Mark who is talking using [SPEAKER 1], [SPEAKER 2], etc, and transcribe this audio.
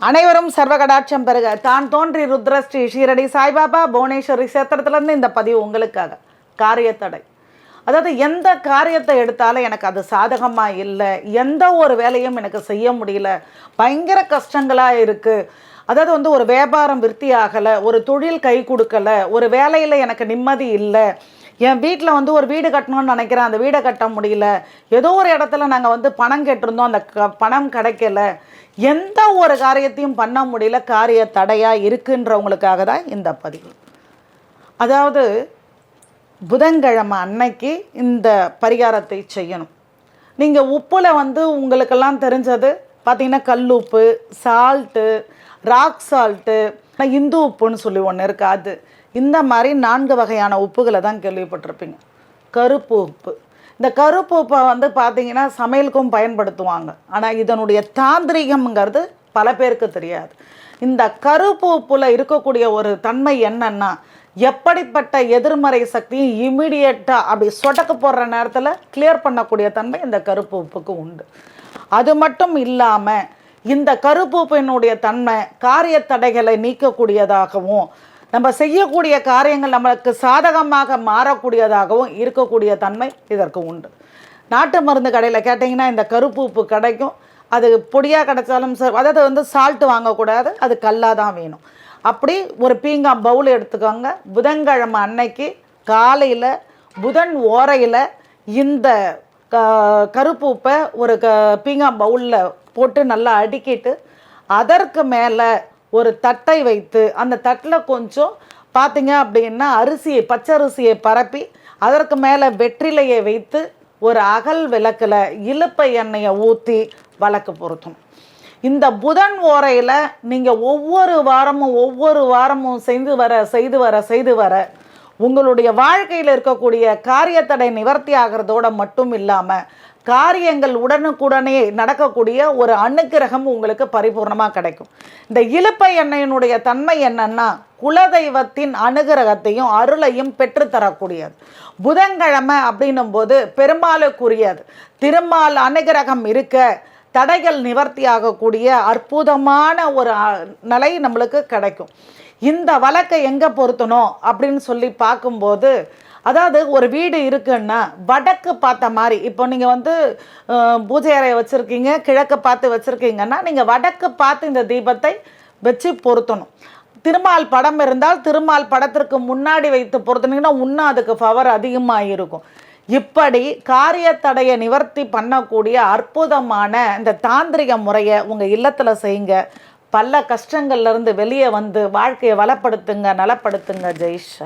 [SPEAKER 1] அனைவரும் சர்வகடாட்சம் பெறுக. தான் தோன்றி ருத்ரஸ்ரீ ஷீரடி சாய்பாபா புவனேஸ்வரி சேத்திரத்துலேருந்து இந்த பதிவு உங்களுக்காக. காரியத்தடை. அதாவது எந்த காரியத்தை எடுத்தாலும் எனக்கு அது சாதகமாக இல்லை. எந்த ஒரு வேலையும் எனக்கு செய்ய முடியல. பயங்கர கஷ்டங்களாக இருக்குது அதாவது வந்து ஒரு வியாபாரம் விருத்தி ஆகலை. ஒரு தொழில் கை கொடுக்கல. ஒரு வேலையில் எனக்கு நிம்மதி இல்லை. என் வீட்டில் வந்து ஒரு வீடு கட்டணும்னு நினைக்கிறேன். அந்த வீடை கட்ட முடியல. ஏதோ ஒரு இடத்துல நாங்கள் வந்து பணம் கேட்டிருந்தோம். அந்த க பணம் கிடைக்கல. எந்த ஒரு காரியத்தையும் பண்ண முடியல. காரிய தடையாக இருக்குன்றவங்களுக்காக தான் இந்த பதிவு. அதாவது புதன்கிழமை அன்னைக்கு இந்த பரிகாரத்தை செய்யணும். நீங்கள் உப்பில் வந்து உங்களுக்கெல்லாம் தெரிஞ்சது பார்த்திங்கன்னா கல் உப்பு சால்ட்டு ராக் சால்ட்டு இந்து உப்புன்னு சொல்லி ஒன்று இருக்குது அது இந்த மாதிரி நான்கு வகையான உப்புகளை தான் கேள்விப்பட்டிருப்பீங்க. கருப்பு உப்பு. இந்த கருப்பு உப்பை வந்து பார்த்தீங்கன்னா சமையலுக்கும் பயன்படுத்துவாங்க. ஆனால் இதனுடைய தாந்திரிகம்ங்கிறது பல பேருக்கு தெரியாது. இந்த கருப்பு உப்புல இருக்கக்கூடிய ஒரு தன்மை என்னன்னா எப்படிப்பட்ட எதிர்மறை சக்தியும் இமிடியேட்டாக அப்படி சொடக்கு போடுற நேரத்தில் கிளியர் பண்ணக்கூடிய தன்மை இந்த கருப்பு உப்புக்கு உண்டு. அது மட்டும் இல்லாமல் இந்த கருப்பு உப்பினுடைய தன்மை காரிய தடைகளை நீக்கக்கூடியதாகவும் நம்ம செய்யக்கூடிய காரியங்கள் நம்மளுக்கு சாதகமாக மாறக்கூடியதாகவும் இருக்கக்கூடிய தன்மை இதற்கு உண்டு. நாட்டு மருந்து கடையில் கேட்டிங்கன்னா இந்த கருப்பு உப்பு கிடைக்கும். அது பொடியாக கிடைச்சாலும் சரி அதாவது வந்து சால்ட்டு வாங்கக்கூடாது அது கல்லாக தான் வேணும். அப்படி ஒரு பீங்காய் பவுல் எடுத்துக்கோங்க. புதன்கிழமை அன்னைக்கு காலையில் புதன் ஓரையில் இந்த க கருப்பு உப்பை ஒரு க பீங்காய் பவுலில் போட்டு நல்லா அடுக்கிட்டு அதற்கு மேலே ஒரு தட்டை வைத்து அந்த தட்டில் கொஞ்சம் பார்த்தீங்க அப்படின்னா அரிசியை பச்சரிசியை பரப்பி அதற்கு மேலே வெற்றிலையை வைத்து ஒரு அகல் விளக்கில் இலுப்பை எண்ணெயை ஊற்றி வழக்கு பொருத்தணும் இந்த புதன் ஓரையில் நீங்கள் ஒவ்வொரு வாரமும் ஒவ்வொரு வாரமும் செய்து வர செய்து வர செய்து வர உங்களுடைய வாழ்க்கையில் இருக்கக்கூடிய காரியத்தடை நிவர்த்தி ஆகிறதோட மட்டும் இல்லாமல் காரியங்கள் உடனுக்குடனே நடக்கக்கூடிய ஒரு அனுக்கிரகம் உங்களுக்கு பரிபூர்ணமாக கிடைக்கும். இந்த இலுப்பை எண்ணெயினுடைய தன்மை என்னன்னா குலதெய்வத்தின் அனுகிரகத்தையும் அருளையும் பெற்றுத்தரக்கூடியது. புதன்கிழமை அப்படின்னும் போது பெருமாளுக்குரியது. திருமால் அனுகிரகம் இருக்க தடைகள் நிவர்த்தி ஆகக்கூடிய அற்புதமான ஒரு நிலை நம்மளுக்கு கிடைக்கும். இந்த வழக்கை எங்கே பொருத்தணும் அப்படின்னு சொல்லி பார்க்கும்போது அதாவது ஒரு வீடு இருக்குன்னா வடக்கு பார்த்த மாதிரி இப்போ நீங்கள் வந்து பூஜை அறையை வச்சுருக்கீங்க கிழக்கு பார்த்து வச்சுருக்கீங்கன்னா நீங்கள் வடக்கு பார்த்து இந்த தீபத்தை வச்சு பொருத்தணும். திருமால் படம் இருந்தால் திருமால் படத்திற்கு முன்னாடி வைத்து பொருத்தினீங்கன்னா இன்னும் அதுக்கு பவர் அதிகமாக இருக்கும் இப்படி காரியத்தடையை நிவர்த்தி பண்ணக்கூடிய அற்புதமான இந்த தாந்திரிக முறையை உங்கள் இல்லத்தில் செய்யுங்க. பல கஷ்டங்கள்லேருந்து வெளியே வந்து வாழ்க்கையை வளப்படுத்துங்க நலப்படுத்துங்க. ஜெய்ஷாய்